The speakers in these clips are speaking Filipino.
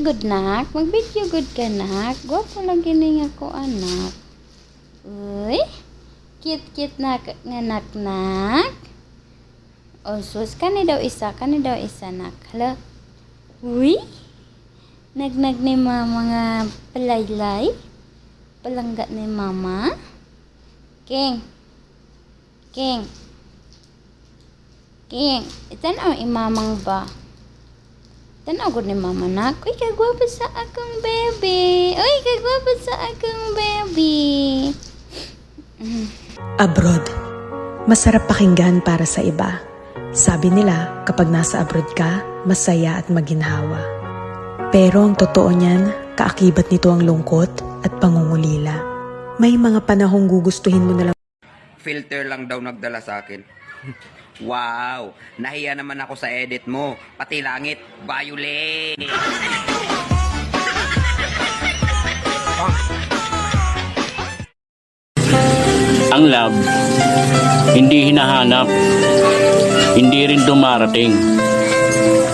good nak. Mag-video good ka nak. Gwapo lang gini nga ko anak. Uy. Cute-cute na nga nak nak. O sus, kani daw isa, kani daw isa nak. Hala. Uy. Nagnag ni mama nga palaylay. Palangga ni mama. King. King. King. Itanaw imamang ba? Tanaw ko ni mama na. Uy, kagwapo sa akong baby. Uy, kagwapo sa akong baby. Abroad. Masarap pakinggan para sa iba. Sabi nila, kapag nasa abroad ka, masaya at maginhawa. Pero ang totoo niyan, kaakibat nito ang lungkot at pangungulila. May mga panahong gugustuhin mo na lang filter lang daw nagdala sa akin. wow! Nahiya naman ako sa edit mo. Pati langit, violet! Ang love, hindi hinahanap, hindi rin dumarating.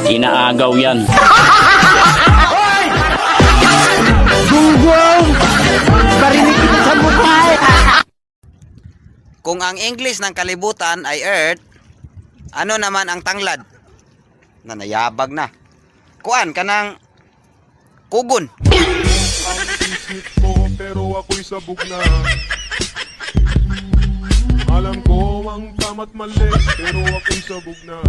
Inaagaw yan. Kung ang English ng kalibutan ay Earth, ano naman ang tanglad? Na nayabag na. Kuan ka ng kugon. Ko pero ako'y sabog na Alam ko ang tama't mali pero ako'y sabog na